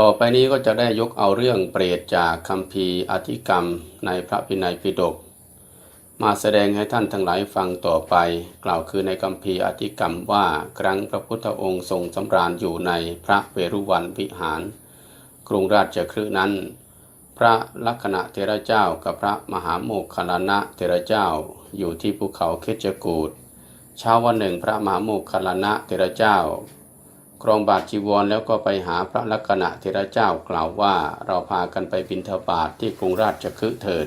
ต่อไปนี้ก็จะได้ยกเอาเรื่องเปรตจากคำพีอธิกรรมในพระพินัยปิฎกมาแสดงให้ท่านทั้งหลายฟังต่อไป กล่าวคือในคำพีอธิกรรมว่าครั้งพระพุทธองค์ทรงสำราญอยู่ในพระเวรุวันวิหาร กรุงราชคฤห์นั้น พระลักษณะเทระเจ้ากับพระมหาโมคคลานะเทระเจ้าอยู่ที่ภูเขาเคชกูดเช้าวันหนึ่งพระมหาโมคคลานะเทระเจ้า ครองบาทจีวรแล้วก็ไปหาพระลักษณะเทระเจ้ากล่าวว่าเราพากันไปบิณฑบาตทที่กรุงราชคฤห์เถิด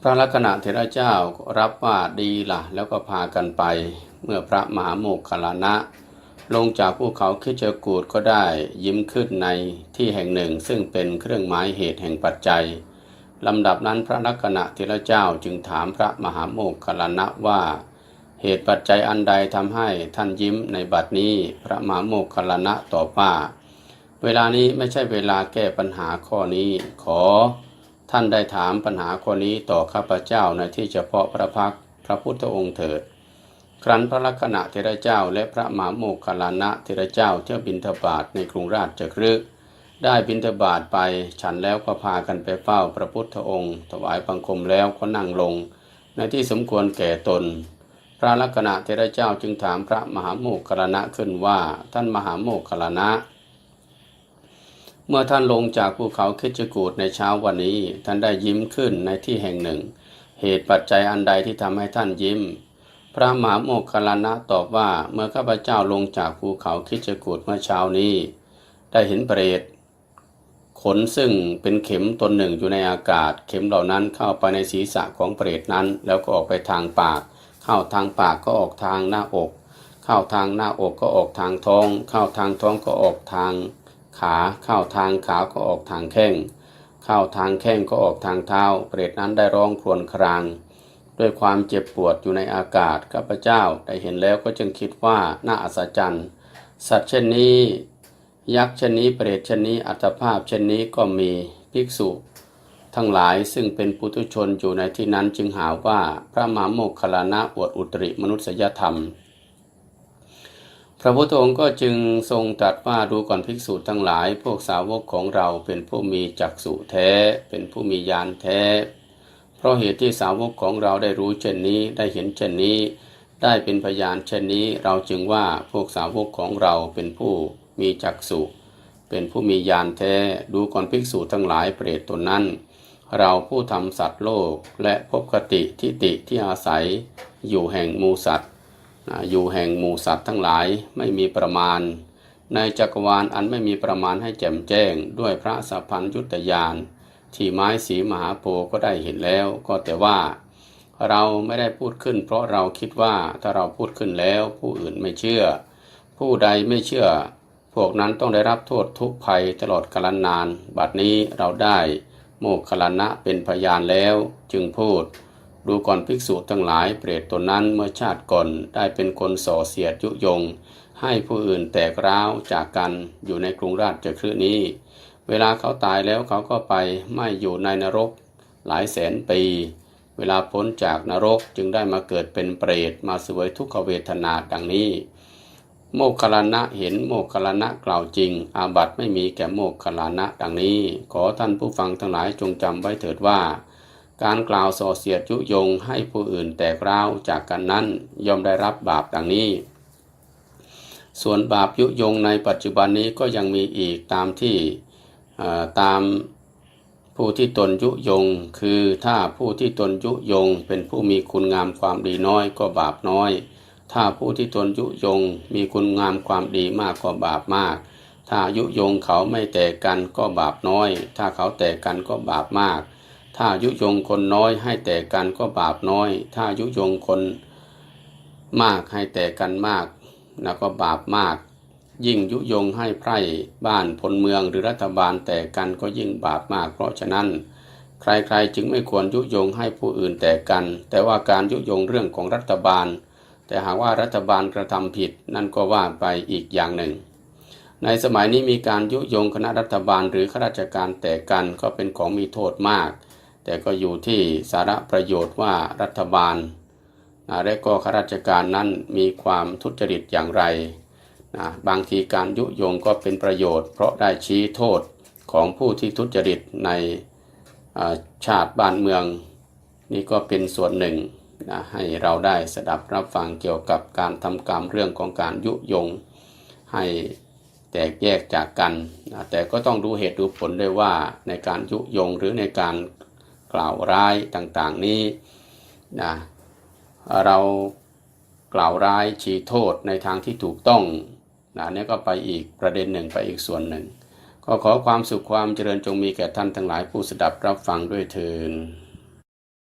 พระลักษณะเทระเจ้ารับว่าดีละ่ะ แล้วก็พากันไป เมื่อพระมหาโมคคลานะ ลงจากภูเขาคิจกูดก็ได้ยิ้มขึ้นในที่แห่งหนึ่ง ซึ่งเป็นเครื่องหมายเหตุแห่งปัจจัยลำดับนั้นพระลักษณะเทระเจ้าจึงถามพระมหาโมคคลลานะว่า เหตุปัจจัยอันใดทำให้ท่านยิ้มในบัดนี้พระมหาโมคคลลานะตอบว่า เวลานี้ไม่ใช่เวลาแก้ปัญหาข้อนี้ ขอ ท่านได้ถามปัญหาข้อนี้ต่อข้าพเจ้าในที่เฉพาะพระพักพระพุทธองค์เถิด ครั้นพระลักษณะเทระเจ้าและพระมหาโมคคลลานะเทระเจ้าเที่ยวบินทบาทในกรุงราชจักรึกได้บินทบาทไปฉันแล้วก็พากันไปเฝ้าพระพุทธองค์ ถวายบังคมแล้วก็นั่งลง ในที่สมควรแก่ตน พระลักษณะเทระเจ้าจึงถามพระมหาโมคคลลานะขึ้นว่าท่านมหาโมคคลลานะ เมื่อท่านลงจากภูเขาคิจกูดในเช้าวันนี้ ท่านได้ยิ้มขึ้นในที่แห่งหนึ่ง เหตุปัจจัยอันใดที่ทำให้ท่านยิ้ม พระมหาโมคคลลานะตอบว่าเมื่อข้าพเจ้าลงจากภูเขาคิจกูดเมื่อเช้านี้ ได้เห็นเปรตขนซึ่งเป็นเข็มตนหนึ่งอยู่ในอากาศ เข็มเหล่านั้นเข้าไปในศีรษะของเปรตนั้น แล้วก็ออกไปทางปาก เข้าทางปากก็ออกทางหน้าอก เข้าทางหน้าอกก็ออกทางท้อง เข้าทางท้องก็ออกทางขา เข้าทางขาก็ออกทางแข้ง เข้าทางแข้งก็ออกทางเท้า เปรตนั้นได้ร้องครวญคราง ด้วยความเจ็บปวดอยู่ในอากาศข้าพเจ้าได้เห็นแล้วก็จึงคิดว่าน่าอัศจรรย์ สัตว์เช่นนี้ ยักษ์เช่นนี้เปรตเช่นนี้อัตภาพเช่นนี้ก็มีภิกษุ ทั้งหลายซึ่งเป็นปุถุชนอยู่ในที่นั้นจึงหาว่าพระมหาโมคคลานะอวดอุตริมนุษยธรรม พระพุทธองค์ก็จึงทรงตรัสว่าดูก่อนภิกษุทั้งหลาย พวกสาวกของเราเป็นผู้มีจักษุแท้ เป็นผู้มีญาณแท้ เพราะเหตุที่สาวกของเราได้รู้เช่นนี้ได้เห็นเช่นนี้ ได้เป็นพยานเช่นนี้ เราจึงว่าพวกสาวกของเราเป็นผู้มีจักษุเป็นผู้มีญาณแท้ดูก่อนภิกษุทั้งหลายเปรตตนนั้น เราผู้ทำสัตว์โลกและพบคติทิฏฐิที่อาศัยอยู่แห่งหมูสัตว์อยู่แห่งหมู่สัตว์ทั้งหลายไม่มีประมาณ ในจักรวาลอันไม่มีประมาณให้แจ่มแจ้ง ด้วยพระสัพพัญยุตยานที่ไม้สีมหาโพก็ได้เห็นแล้วก็แต่ว่า เราไม่ได้พูดขึ้น เพราะเราคิดว่าถ้าเราพูดขึ้นแล้วผู้อื่นไม่เชื่อ ผู้ใดไม่เชื่อ พวกนั้นต้องได้รับโทษทุกภัยตลอดกาลนาน บัดนี้เราได้ โมกขลานะเป็นพยานแล้ว จึงพูด ดูก่อนภิกษุทั้งหลายเปรตตนนั้นเมื่อชาติก่อนได้เป็นคนส่อเสียดยุยง ให้ผู้อื่นแตกร้าวจากกันอยู่ในกรุงราชจักรนี้ เวลาเขาตายแล้วเขาก็ไปไม่อยู่ในนรกหลายแสนปี เวลาพ้นจากนรกจึงได้มาเกิดเป็นเปรตมาสวยทุกขเวทนาดังนี้ โมคคลลานะเห็นโมคคลลานะกล่าวจริง อาบัตไม่มีแก่โมคคลลานะดังนี้ ขอท่านผู้ฟังทั้งหลายจงจำไว้เถิดว่า การกล่าวส่อเสียดยุยงให้ผู้อื่นแตกร้าวจากกันนั้นย่อมได้รับบาปดังนี้ ส่วนบาปยุยงในปัจจุบันนี้ก็ยังมีอีกตามที่ตามผู้ที่ตนยุยง คือถ้าผู้ที่ตนยุยงเป็นผู้มีคุณงามความดีน้อยก็บาปน้อย ถ้าผู้ที่ตนยุยงมีคุณงามความดีมากก็บาปมาก ถ้ายุยงเขาไม่แตกกันก็บาปน้อย ถ้าเขาแตกกันก็บาปมาก ถ้ายุยงคนน้อยให้แตกกันก็บาปน้อย ถ้ายุยงคนมากให้แตกกันมากแล้วก็บาปมาก ยิ่งยุยงให้ไพร่บ้านพลเมืองหรือรัฐบาลแตกกันก็ยิ่งบาปมาก เพราะฉะนั้น ใครๆจึงไม่ควรยุยงให้ผู้อื่นแตกกัน แต่ว่าการยุยงเรื่องของรัฐบาล แต่หากว่ารัฐบาลกระทำผิดนั่นก็ว่าไปอีกอย่างหนึ่ง ในสมัยนี้มีการยุยงคณะรัฐบาลหรือข้าราชการแตกกันก็เป็นของมีโทษมาก แต่ก็อยู่ที่สาระประโยชน์ว่ารัฐบาลและก็ข้าราชการนั้นมีความทุจริตอย่างไรนะบางทีการยุยงก็เป็นประโยชน์ เพราะได้ชี้โทษของผู้ที่ทุจริตในชาติบ้านเมือง นี่ก็เป็นส่วนหนึ่ง นะให้เราได้สดับรับฟังเกี่ยวกับการทำกรรมเรื่องของการยุยง ให้แตกแยกจากกันนะแต่ก็ต้องดูเหตุดูผลด้วยว่าในการยุยงหรือในการกล่าวร้ายต่างๆนี้นะเรากล่าวร้ายชี้โทษในทางที่ถูกต้องนะนี่ก็ไปอีกประเด็นหนึ่งไปอีกส่วนหนึ่ง ก็ขอความสุขความเจริญจงมีแก่ท่านทั้งหลายผู้สดับรับฟังด้วยเทิน